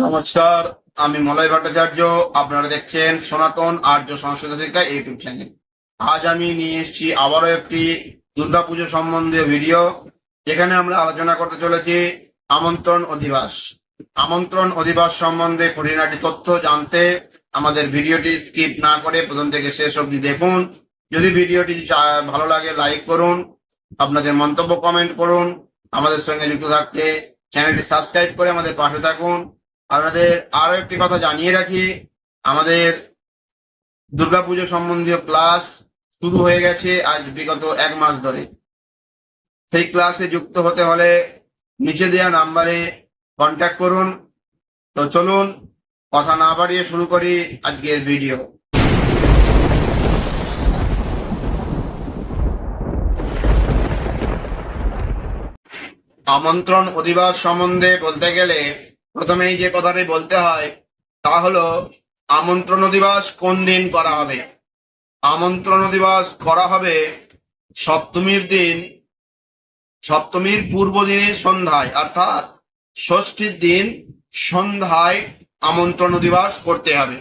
নমস্কার, আমি মলয় ভট্টাচার্য, আপনারা দেখছেন সনাতন আর্য সংস্কৃত শিক্ষা ইউটিউব চ্যানেল। আজ আমি নিয়ে এসেছি আবারও একটি দুর্গাপুজো সম্বন্ধীয় ভিডিও, যেখানে আমরা আলোচনা করতে চলেছি আমন্ত্রণ অধিবাস। আমন্ত্রণ অধিবাস সম্বন্ধে খুঁটিনাটি তথ্য জানতে আমাদের ভিডিওটি স্কিপ না করে প্রথম থেকে শেষ অবধি দেখুন। যদি ভিডিওটি ভালো লাগে লাইক করুন, আপনাদের মন্তব্য কমেন্ট করুন, আমাদের সঙ্গে যুক্ত থাকতে চ্যানেলটি সাবস্ক্রাইব করে আমাদের পাশে থাকুন। আপনাদের আরও একটি কথা জানিয়ে রাখি। আমাদের দুর্গাপুজো সম্বন্ধীয় ক্লাস শুরু হয়ে গেছে আজ বিগত এক মাস ধরে। সেই ক্লাসে যুক্ত হতে হলে নিচে দেওয়া নাম্বারে কন্ট্যাক্ট করুন। তো চলুন, কথা না বাড়িয়ে শুরু করি আজকের ভিডিও আমন্ত্রণ অধিবাস সম্বন্ধে বলতে গেলে প্রথমেই যে কথাটি বলতে হয়, তা হলো, আমন্ত্রণ দিবস কোন দিন করা হবে? আমন্ত্রণ দিবস করা হবে সপ্তমীর দিন, সপ্তমীর পূর্ব দিনের সন্ধ্যায়, অর্থাৎ ষষ্ঠীর দিন সন্ধ্যায় আমন্ত্রণ দিবস করতে হবে।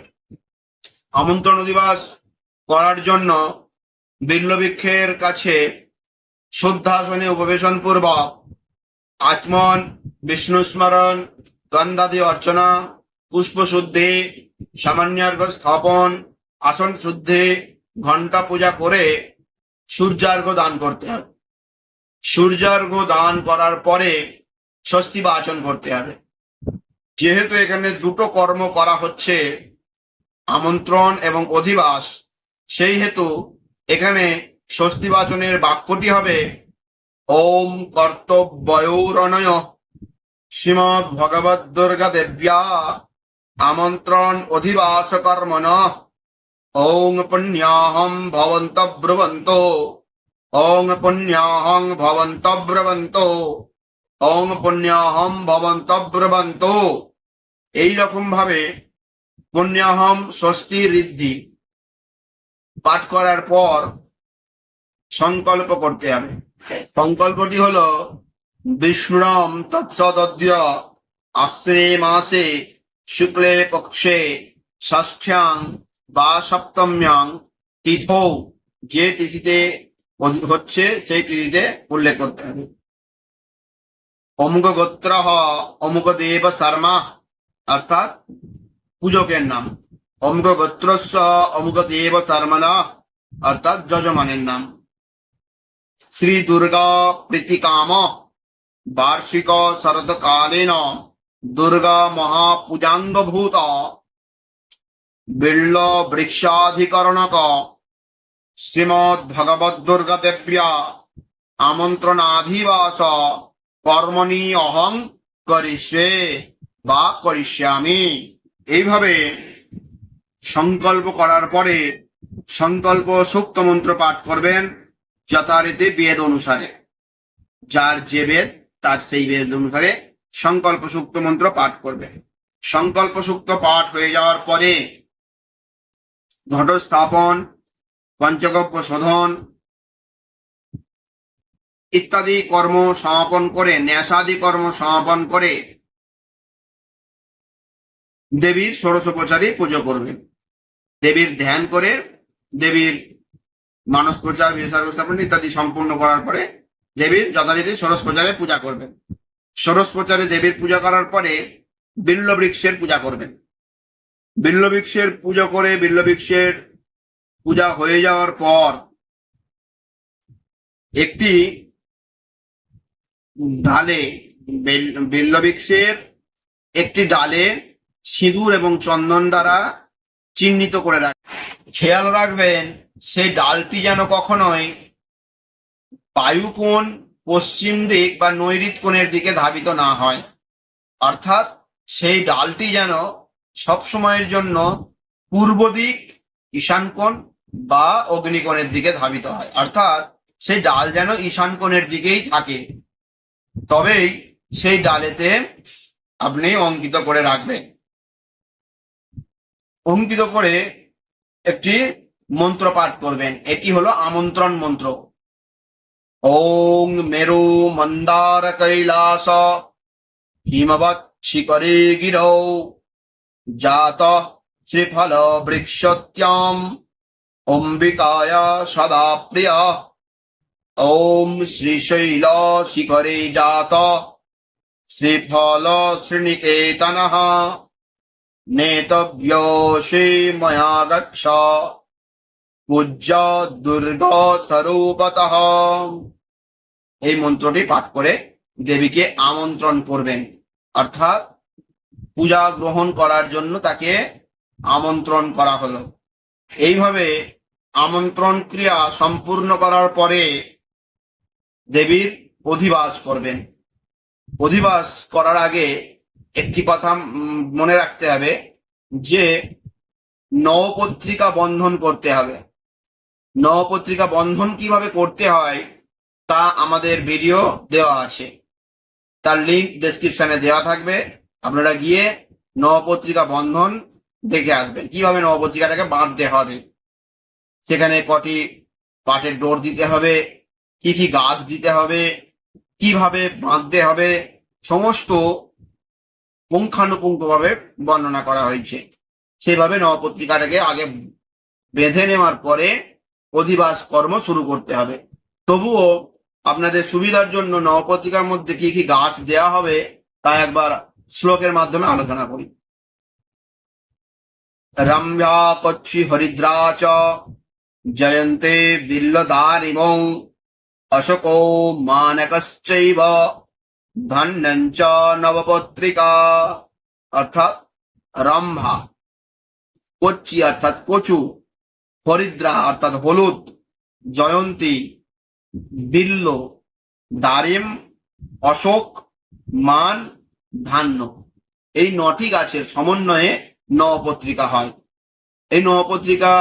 আমন্ত্রণ দিবস করার জন্য বিল্লবৃক্ষের কাছে শুদ্ধাসনে উপবেশন পূর্বক আচমন বিষ্ণু স্মরণ গন্ধাদি অর্চনা পুষ্প শুদ্ধি সামান্যার্ঘ স্থাপন, আসন শুদ্ধি ঘণ্টা পূজা করে সূর্যার্ঘ দান করতে হবে। সূর্যার্ঘ দান করার পরে স্বস্তি বাচন করতে হবে। যেহেতু এখানে দুটো কর্ম করা হচ্ছে, আমন্ত্রণ এবং অধিবাস, সেই হেতু এখানে স্বস্তি বাচনের বাক্যটি হবে, ওম কর্তব্যৌরণয় শ্রীমৎ ভগবত দুর্গা দেব্যা আমন্ত্রণ অধিবাস কর্মণ ওং পুণ্যাহং ভবন্ত ব্রুবন্ত। ওং পুণ্যাহং ভবন্ত ব্রবন্ত। ওং পুণ্যাহম ভবন্ত ব্রবন্ত। এইরকম ভাবে পুণ্যাহম ষষ্ঠী ঋদ্ধি পাঠ করার পর সংকল্প করতে হবে। সংকল্পটি হলো বিষ্ণুরম তৎসদ্য আশ্রে মাসে শুক্লে পক্ষে ষষ্ঠ্যাং বা সপ্তম্যাং তিথৌ যে তিথিতে হচ্ছে সেই তিথিতে উল্লেখ করতে হবে অমুক গোত্র অমুক দেব শর্মা অর্থাৎ পূজকের নাম। অমুক গোত্রস্য অমুক দেব শর্মনা অর্থাৎ যজমানের নাম। শ্রী দুর্গা প্রীতিকাম বার্ষিক শরৎকালীন দুর্গা মহাপূজাঙ্গভূত বিল্ল বৃক্ষাধিকরণক শ্রীমৎ ভগবত দুর্গা দেব্যা আমন্ত্রণাধিবাস কর্মণি অহং করিষে বা করিষ্যামি এইভাবে সংকল্প করার পরে সংকল্প সুক্ত মন্ত্র পাঠ করবেন যথারীতি বেদ অনুসারে। যার যে বেদ তার সেই বেদ অনুসারে সংকল্প সুক্ত মন্ত্র পাঠ করবে। সংকল্প সুক্ত পাঠ হয়ে যাওয়ার পরে ঘট স্থাপন পঞ্চগব্য শোধন ইত্যাদি কর্ম সমাপন করে, ন্যাসাদি কর্ম সমাপন করে দেবীর ষোড়শোপচারী পুজো করবেন দেবীর ধ্যান করে, দেবীর মানস প্রচার স্থাপন ইত্যাদি সম্পূর্ণ করার পরে দেবীর যথারীতি ষোড়শ প্রচারে পূজা করবেন। ষোড়শ প্রচারে দেবীর পূজা করার পরে বিল্ল বৃক্ষের পূজা করবেন। বিল্ল বৃক্ষের পুজো করে বিল্ল বৃক্ষের পূজা হয়ে যাওয়ার পর একটি ডালে বেল- বিল্ল বৃক্ষের একটি ডালে সিঁদুর এবং চন্দন দ্বারা চিহ্নিত করে রাখ খেয়াল রাখবেন, সেই ডালটি যেন কখনোই বায়ুকোণ পশ্চিম দিক বা নৈরিত কোণের দিকে ধাবিত না হয়। অর্থাৎ সেই ডালটি যেন সব সময়ের জন্য পূর্ব দিক, ঈশান কোণ বা অগ্নিকোণের দিকে ধাবিত হয়। অর্থাৎ সেই ডাল যেন ঈশান কোণের দিকেই থাকে। তবেই সেই ডালেতে আপনি অঙ্কিত করে রাখবেন। অঙ্কিত করে একটি মন্ত্র পাঠ করবেন। এটি হলো আমন্ত্রণ মন্ত্র। ওং মেরু মন্দার কৈলাস হিমবৎ শিকরে গিরৌ জাত শ্রীফল বৃক্ষত্যাম অম্বিকায়া সদা প্রিয় ওম শ্রীশৈল শিখরে জাত শ্রীফল শ্রীনিকেতনः গচ্ছ দুর্গ স্বরূপতঃ। এই মন্ত্রটি পাঠ করে দেবীকে আমন্ত্রণ করবেন। অর্থাৎ পূজা গ্রহণ করার জন্য তাকে আমন্ত্রণ করা হলো। এইভাবে আমন্ত্রণ ক্রিয়া সম্পূর্ণ করার পরে দেবীর অধিবাস করবেন। অধিবাস করার আগে একটি কথা মনে রাখতে হবে যে নবপত্রিকা বন্ধন করতে হবে। নবপত্রিকা বন্ধন কীভাবে করতে হয়, তা আমাদের ভিডিও দেওয়া আছে। তার লিঙ্ক ডেসক্রিপশনে দেওয়া থাকবে। আপনারা গিয়ে নবপত্রিকা বন্ধন দেখে আসবেন। কীভাবে নবপত্রিকাটাকে বাঁধতে হবে? সেখানে কটি পাটের ডোর দিতে হবে, কি কি গাছ দিতে হবে, কীভাবে বাঁধতে হবে, সমস্ত পুঙ্খানুপুঙ্খভাবে বর্ণনা করা হয়েছে। সেভাবে নবপত্রিকাটাকে আগে বেঁধে নেওয়ার পরে অধিবাস কর্ম শুরু করতে হবে। তবুও আপনাদের সুবিধার জন্য নবপত্রিকার মধ্যে কি কি গাছ দেয়া হবে, তা একবার শ্লোকের মাধ্যমে আলোচনা করি। রম্যা কচ্ছি হরিদ্রা চ, জয়ন্তে বিল্লদারিমং, অশোকো মানকশ্চৈব ধন্যঞ্চ নবপত্রিকা। অর্থাৎ রম্ভা। কচ্ছি অর্থাৎ কচু। হরিদ্রা অর্থাৎ হলুদ, জয়ন্তী, বিল্ল, দারিম, অশোক, মান, ধান্য। এই নটি গাছের সমন্বয়ে নবপত্রিকা হয়। এই নবপত্রিকা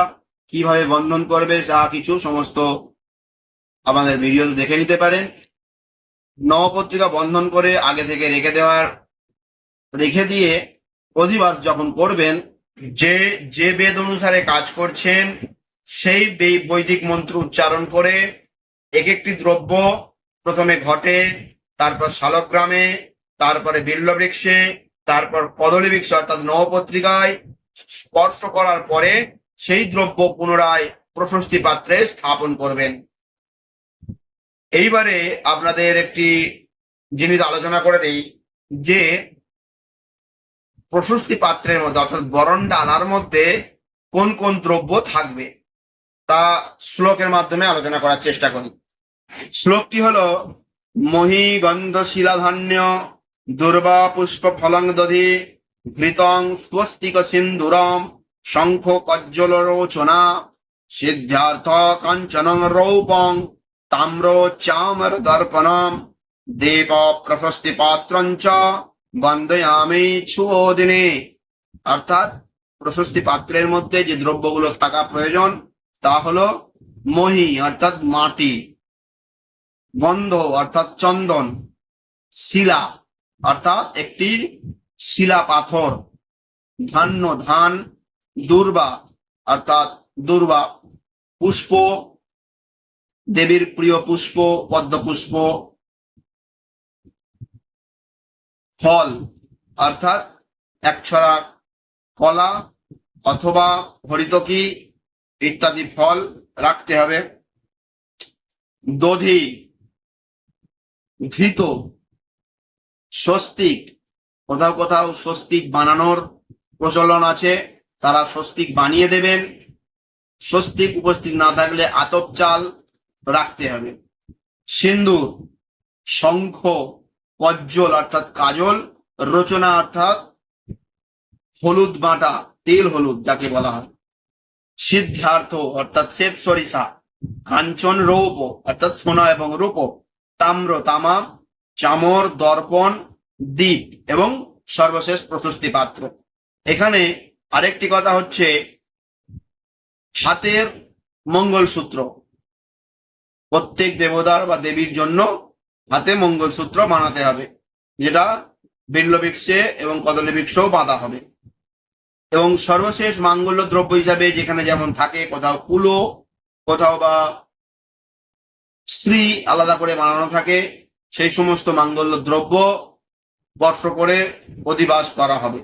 কীভাবে বন্ধন করবে তা কিছু সমস্ত আমাদের ভিডিও দেখে নিতে পারেন। নবপত্রিকা বন্ধন করে আগে থেকে রেখে দেওয়ার, রেখে দিয়ে অধিবাস যখন করবেন যে যে বেদ অনুসারে কাজ করছেন, সেই বৈদিক মন্ত্র উচ্চারণ করে এক একটি দ্রব্য প্রথমে ঘটে, তারপর শালগ্রামে, তারপরে বিল্লবৃক্ষে, তারপর কদলী বৃক্ষ অর্থাৎ নবপত্রিকায় স্পর্শ করার পরে সেই দ্রব্য পুনরায় প্রশস্তি পাত্রে স্থাপন করবেন। এইবারে আপনাদের একটি জিনিস আলোচনা করে দেই, যে প্রশস্তি পাত্রের মধ্যে, অর্থাৎ বরণ ডালার মধ্যে কোন কোন দ্রব্য থাকবে, তা শ্লোকের মাধ্যমে আলোচনা করার চেষ্টা করি। শ্লোকটি হল মহি গন্ধ শিলাধান্য দুর্বা পুষ্প ফলং দধি ঘৃতং স্বস্তিক সিন্দুরম শঙ্খ কজ্জল রোচনা সিদ্ধার্থ কাঞ্চন রৌপং তাম্র চামর দর্পণম দেব প্রশস্তি পাত্রঞ্চ বন্দয়ামি ছুদিনে অর্থাৎ প্রশস্তি পাত্রের মধ্যে যে দ্রব্যগুলো থাকা প্রয়োজন, তা হলো মহি, অর্থাৎ মাটি, গন্ধ, অর্থাৎ চন্দন, শিলা, অর্থাৎ একটি শিলা পাথর, ধান্য ধান, দুর্বা, অর্থাৎ দুর্বা পুষ্প, দেবীর প্রিয় পুষ্প পদ্ম পুষ্প ফল, অর্থাৎ একছড়া কলা অথবা হরিতকি ইত্যাদি ফল রাখতে হবে। দধি, ঘৃত, স্বস্তিক, কোথাও কোথাও স্বস্তিক বানানোর প্রচলন আছে, তারা স্বস্তিক বানিয়ে দেবেন। স্বস্তিক উপস্থিত না থাকলে আতপ চাল রাখতে হবে। সিন্দুর, শঙ্খ কজ্জল, অর্থাৎ কাজল, রচনা অর্থাৎ হলুদ বাটা, তেল হলুদ যাকে বলা হয়। সিদ্ধার্থ, অর্থাৎ শ্বেত সরিষা। কাঞ্চন রৌপ অর্থাৎ সোনা এবং রূপ। তাম্র তামা চামর, দর্পণ, দ্বীপ এবং সর্বশেষ প্রশস্তি পাত্র। এখানে আরেকটি কথা হচ্ছে হাতের মঙ্গলসূত্র। প্রত্যেক দেবতার বা দেবীর জন্য হাতে মঙ্গলসূত্র বানাতে হবে, যেটা বিল্লবৃক্ষে এবং কদলী বৃক্ষও বাঁধা হবে। এবং সর্বশেষ মাঙ্গল্য দ্রব্য হিসাবে যেখানে যেমন থাকে, কোথাও কুলো, কোথাও বা স্ত্রী আলাদা করে বানানো থাকে, সেই সমস্ত মাঙ্গল্য দ্রব্য স্পর্শ করে অধিবাস করা হবে।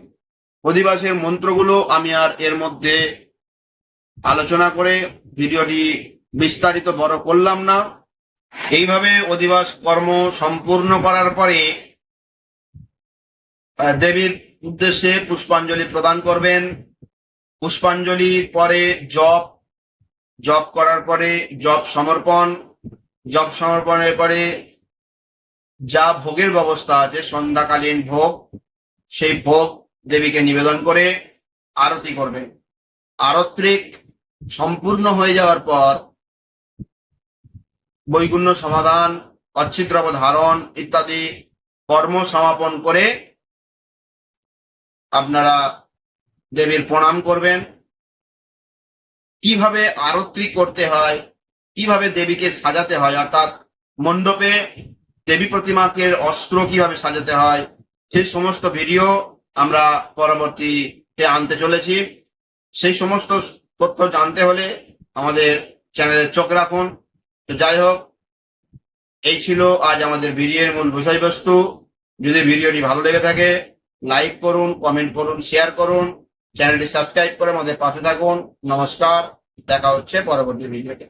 অধিবাসের মন্ত্রগুলো আমি আর এর মধ্যে আলোচনা করে ভিডিওটি বিস্তারিত বড় করলাম না। এইভাবে অধিবাস কর্ম সম্পূর্ণ করার পরে দেবীর উদ্দেশ্যে পুষ্পাঞ্জলি প্রদান করবেন। পুষ্পাঞ্জলির পরে জপ জপ করার পরে জপ সমর্পণ, জপ সমর্পণের পরে যা ভোগের ব্যবস্থা আছে, সন্ধ্যাকালীন ভোগ, সেই ভোগ দেবীকে নিবেদন করে আরতি করবেন। আরত্রিক সম্পূর্ণ হয়ে যাওয়ার পর বৈগুণ্য সমাধান অচ্ছিদ্রব ধারণ ইত্যাদি কর্ম সমাপন করে আপনারা দেবীর প্রণাম করবেন। কীভাবে আরত্রি করতে হয়, কীভাবে দেবীকে সাজাতে হয়, অর্থাৎ মণ্ডপে দেবী প্রতিমাকে অস্ত্র কীভাবে সাজাতে হয়, সেই সমস্ত ভিডিও আমরা পরবর্তীতে আনতে চলেছি। সেই সমস্ত তথ্য জানতে হলে আমাদের চ্যানেলে চোখ রাখুন। তো যাই হোক, এই ছিল আজ আমাদের ভিডিওর মূল বিষয়বস্তু। যদি ভিডিওটি ভালো লেগে থাকে, লাইক করুন, কমেন্ট করুন, শেয়ার করুন। চ্যানেলটি সাবস্ক্রাইব করে আমাদের পাশে থাকুন। নমস্কার, দেখা হচ্ছে পরবর্তী ভিডিওতে।